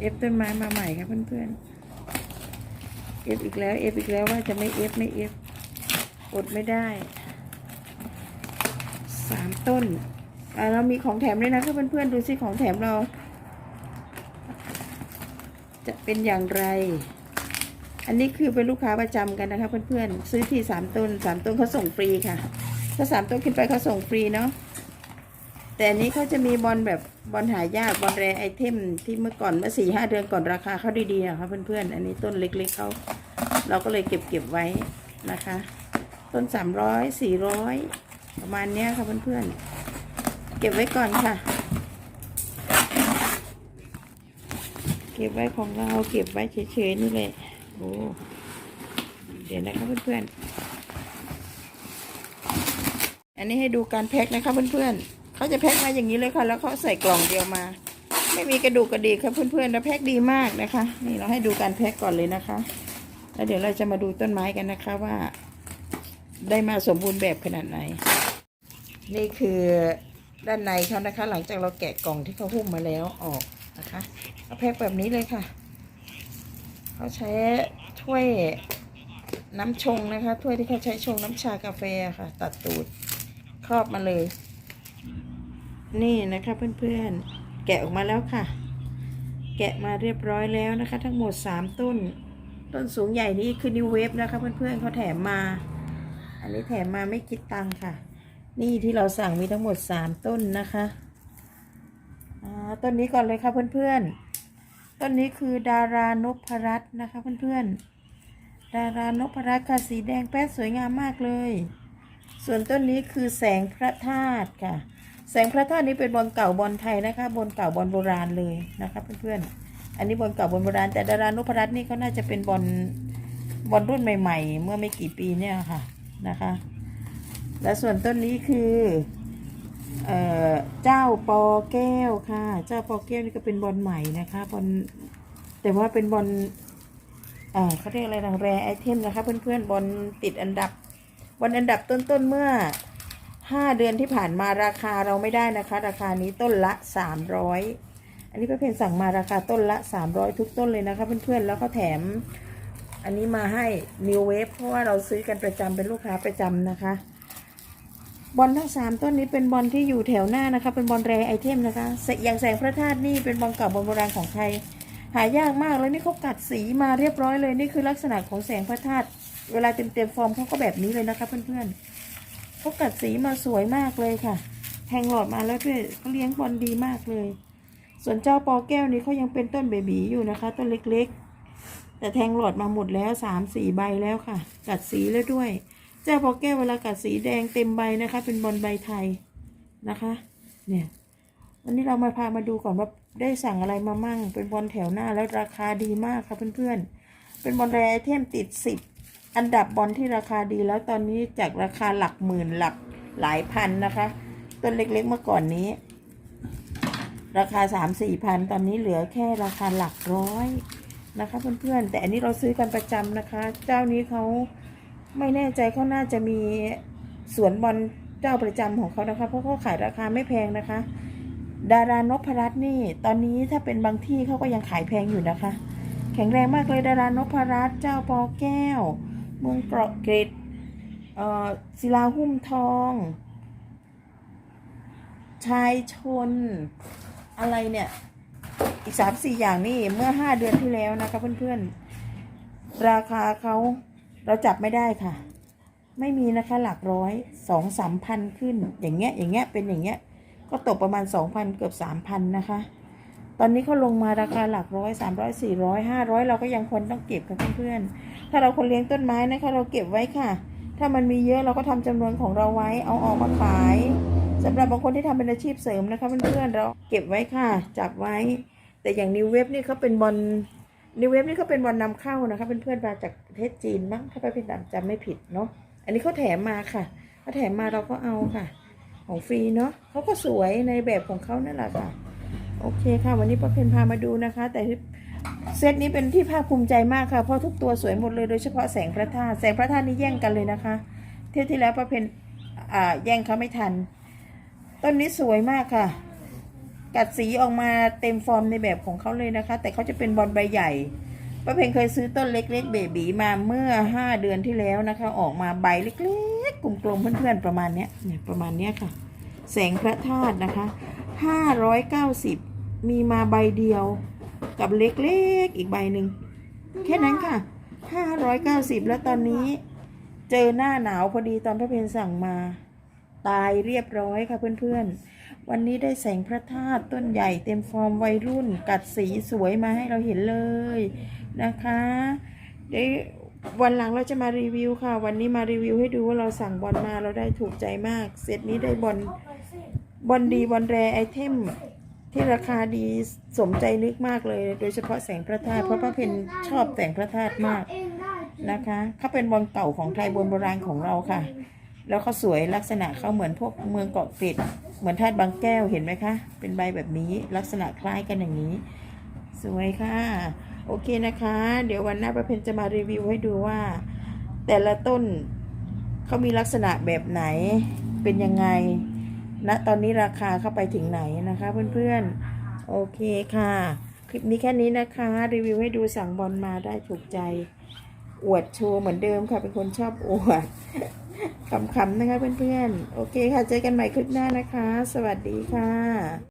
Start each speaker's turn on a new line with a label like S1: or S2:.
S1: เอฟต้นไม้มาใหม่ครับเพื่อนๆเอฟอีกแล้วเอฟอีกแล้วว่าจะไม่เอฟไม่เอฟอดไม่ได้สามต้นอ่าเรามีของแถมด้วยนะครับเพื่อนๆดูสิของแถมเรา จะเป็นอย่างไร อันนี้คือเป็นลูกค้าประจำกันนะคะเพื่อนๆซื้อที่สามต้นสามต้นเขาส่งฟรีค่ะ ถ้าสามต้นขึ้นไปเขาส่งฟรีเนาะ แต่อันนี้เขาจะมีบอลแบบบอลหายากบอลแรไอเทมที่เมื่อก่อนเมื่อสี่ห้าเดือนก่อนราคาเขาดีๆนะคะเพื่อนๆ อันนี้ต้นเล็กๆเขาเราก็เลยเก็บเก็บไว้นะคะ ต้นสามร้อยสี่ร้อยประมาณเนี้ยค่ะเพื่อนๆ เก็บไว้ก่อนค่ะ เก็บไว้ของเราเก็บไว้เฉยๆนี่แหละโอ้เดี๋ยวนะคะเพื่อนๆ อันนี้ให้ดูการแพ็คนะคะเพื่อนๆ เขาจะแพ็คมาอย่างนี้เลยค่ะ แล้วเขาใส่กล่องเดียวมา ไม่มีกระดูกกระดิกค่ะเพื่อนๆแล้วแพ็คดีมากนะคะ นี่เราให้ดูการแพ็คก่อนเลยนะคะ แล้วเดี๋ยวเราจะมาดูต้นไม้กันนะคะว่า ได้มาสมบูรณ์แบบขนาดไหน นี่คือด้านในเขานะคะ หลังจากเราแกะกล่องที่เขาหุ้มมาแล้วออกนะคะเอาแพ็คแบบนี้เลยค่ะเขาใช้ถ้วยน้ำชงนะคะถ้วยที่เขาใช้ชงน้ำชากาแฟค่ะ ตัดตูดครอบมาเลย นี่นะคะเพื่อนๆ แกะออกมาแล้วค่ะ แกะมาเรียบร้อยแล้วนะคะ ทั้งหมดสามต้น ต้นสูงใหญ่นี้คือนิวเวฟนะคะเพื่อนๆเขาแถมมา อันนี้แถมมาไม่คิดตังค่ะ นี่ที่เราสั่งมีทั้งหมดสามต้นนะคะต้นนี้ก่อนเลยค่ะเพื่อนๆ ต้นนี้คือดารานพรัตน์นะคะเพื่อนๆ ดารานพรัตน์ค่ะสีแดงแป๊ดสวยงามมากเลย ส่วนต้นนี้คือแสงพระธาตุค่ะ แสงพระธาตุนี้เป็นบอลเก่าบอลไทยนะคะบอลเก่าบอลโบราณเลยนะคะเพื่อนๆอันนี้บอลเก่าบอลโบราณแต่ดารานุพรัตน์นี่ก็น่าจะเป็นบอลบอลรุ่นใหม่ ๆ เมื่อไม่กี่ปีเนี่ยค่ะนะคะ และส่วนต้นนี้คือเอ่อเจ้าปอแก้วค่ะ เจ้าปอแก้วนี่ก็เป็นบอลใหม่นะคะบอลแต่ว่าเป็นบอลอ่าเขาเรียกอะไรนะแรไอเทมนะคะ เพื่อนๆบอลติดอันดับบอลอันดับต้นๆเมื่อ ห้าเดือนที่ผ่านมาราคาเราไม่ได้นะคะ ราคานี้ต้นละสามร้อยอันนี้ป้าเพนสั่งมาราคาต้นละสามร้อยทุกต้นเลยนะคะเพื่อนๆแล้วก็แถม อันนี้มาให้ New Wave เพราะว่าเราซื้อกันประจำเป็นลูกค้าประจำนะคะ บอลทั้งสามต้นนี้เป็นบอลที่อยู่แถวหน้านะคะ เป็นบอลแรไอเทมนะคะแสอย่างแสงพระธาตุนี่เป็นบอลเก่าบอลโบราณของไทย หายากมากแล้วนี่เขากัดสีมาเรียบร้อยเลยนี่คือลักษณะของแสงพระธาตุเวลาเต็มเต็มๆฟอร์มเขาก็แบบนี้เลยนะคะเพื่อนๆ เขากัดสีมาสวยมากเลยค่ะ แทงหลอดมาแล้วด้วยเขาเลี้ยงบอลดีมากเลย ส่วนเจ้าปอแก้วนี้เขายังเป็นต้นเบบีอยู่นะคะ ต้นเล็กๆ แต่แทงหลอดมาหมดแล้วสามสี่ใบแล้วค่ะ กัดสีแล้วด้วย เจ้าปอแก้วเวลากัดสีแดงเต็มใบนะคะ เป็นบอลใบไทยนะคะ เนี่ยวันนี้เรามาพามาดูก่อนว่าได้สั่งอะไรมามั่ง เป็นบอลแถวหน้าแล้วราคาดีมากค่ะเพื่อนๆ เป็นบอลแรไอเทมติดสิบ อันดับบอลที่ราคาดีแล้วตอนนี้จากราคาหลักหมื่นหลักหลายพันนะคะ ต้นเล็กๆเมื่อก่อนนี้ ราคาสามสี่พันตอนนี้เหลือแค่ราคาหลักร้อยนะคะเพื่อนๆแต่อันนี้เราซื้อกันประจำนะคะ เจ้านี้เขาไม่แน่ใจเขาน่าจะมีสวนบอลเจ้าประจำของเขานะคะ เพราะเขาขายราคาไม่แพงนะคะ ดารานพรัตน์นี่ ตอนนี้ถ้าเป็นบางที่เขาก็ยังขายแพงอยู่นะคะ แข็งแรงมากเลยดารานพรัตน์เจ้าปอแก้ว เมืองเกราะเกรดเอ่อศิลาหุ้มทอง ชายชน อะไรเนี่ย อีกสามสี่อย่างนี่เมื่อห้าเดือนที่แล้วนะคะเพื่อนๆ ราคาเขาเราจับไม่ได้ค่ะ ไม่มีนะคะหลักร้อยสองสามพันขึ้น อย่างเงี้ยอย่างเงี้ยเป็นอย่างเงี้ย ก็ตกประมาณสองพันเกือบสามพันนะคะ ตอนนี้เขาลงมาราคาหลักร้อยสามร้อยสี่ร้อยห้าร้อยเราก็ยังควรต้องเก็บค่ะเพื่อนๆ ถ้าเราคนเลี้ยงต้นไม้นะคะ เราเก็บไว้ค่ะ ถ้ามันมีเยอะเราก็ทำจำนวนของเราไว้ เอาออกมาขายสำหรับบางคนที่ทำเป็นอาชีพเสริมนะคะเพื่อนๆ เราเก็บไว้ค่ะ จับไว้ แต่อย่างนิวเว็บนี่เขาเป็นบอลนิวเว็บนี่เขาเป็นบอลนำเข้านะคะเพื่อนๆมาจากประเทศจีนมั้งถ้าไปเป็นจำไม่ผิดเนาะ อันนี้เขาแถมมาค่ะเขาแถมมาเราก็เอาค่ะ ของฟรีเนาะเขาก็สวยในแบบของเขานั่นแหละค่ะ โอเคค่ะ วันนี้ป้าเพนพามาดูนะคะ แต่เซตนี้เป็นที่ภาคภูมิใจมากค่ะ เพราะทุกตัวสวยหมดเลยโดยเฉพาะแสงพระธาตุแสงพระธาตุนี่แย่งกันเลยนะคะ เที่ยวที่แล้วป้าเพนอ่าแย่งเขาไม่ทัน ต้นนี้สวยมากค่ะ กัดสีออกมาเต็มฟอร์มในแบบของเขาเลยนะคะ แต่เขาจะเป็นบอลใบใหญ่ป้าเพงเคยซื้อต้นเล็กๆเบบีมาเมื่อห้าเดือนที่แล้วนะคะ ออกมาใบเล็กๆกลมๆเพื่อนๆประมาณเนี้ยเนี่ยประมาณเนี้ยค่ะ แสงพระธาตุนะคะห้าร้อยเก้าสิบ มีมาใบเดียวกับเล็กๆอีกใบหนึ่งแค่นั้นค่ะห้าร้อยเก้าสิบแล้วตอนนี้ เจอหน้าหนาวพอดีตอนพระเพนสั่งมา ตายเรียบร้อยค่ะเพื่อนๆ วันนี้ได้แสงพระธาตุต้นใหญ่เต็มฟอร์มวัยรุ่น กัดสีสวยมาให้เราเห็นเลยนะคะเดี๋ยววันหลังเราจะมารีวิวค่ะ วันนี้มารีวิวให้ดูว่าเราสั่งบอลมาเราได้ถูกใจมาก เซตนี้ได้บอลบอลดีบอลแรไอเทม ที่ราคาดีสมใจนึกมากเลย โดยเฉพาะแสงพระธาตุเพราะพระเพนชอบแสงพระธาตุมากนะคะเขาเป็นบอลเก่าของไทยบนโบราณของเราค่ะ แล้วเขาสวยลักษณะเขาเหมือนพวกเมืองเกาะเกร็ดเหมือนธาตุบางแก้วเห็นไหมคะ เป็นใบแบบนี้ลักษณะคล้ายกันอย่างนี้ สวยค่ะ โอเคนะคะ เดี๋ยววันหน้าประเพณจะมารีวิวให้ดูว่า แต่ละต้นเขามีลักษณะแบบไหนเป็นยังไง ณตอนนี้ราคาเข้าไปถึงไหนนะคะเพื่อนๆ โอเคค่ะ คลิปนี้แค่นี้นะคะ รีวิวให้ดูสั่งบอลมาได้ถูกใจ อวดโชว์เหมือนเดิมค่ะ เป็นคนชอบอวดขำๆนะคะเพื่อนๆ โอเคค่ะ เจอกันใหม่คลิปหน้านะคะ สวัสดีค่ะ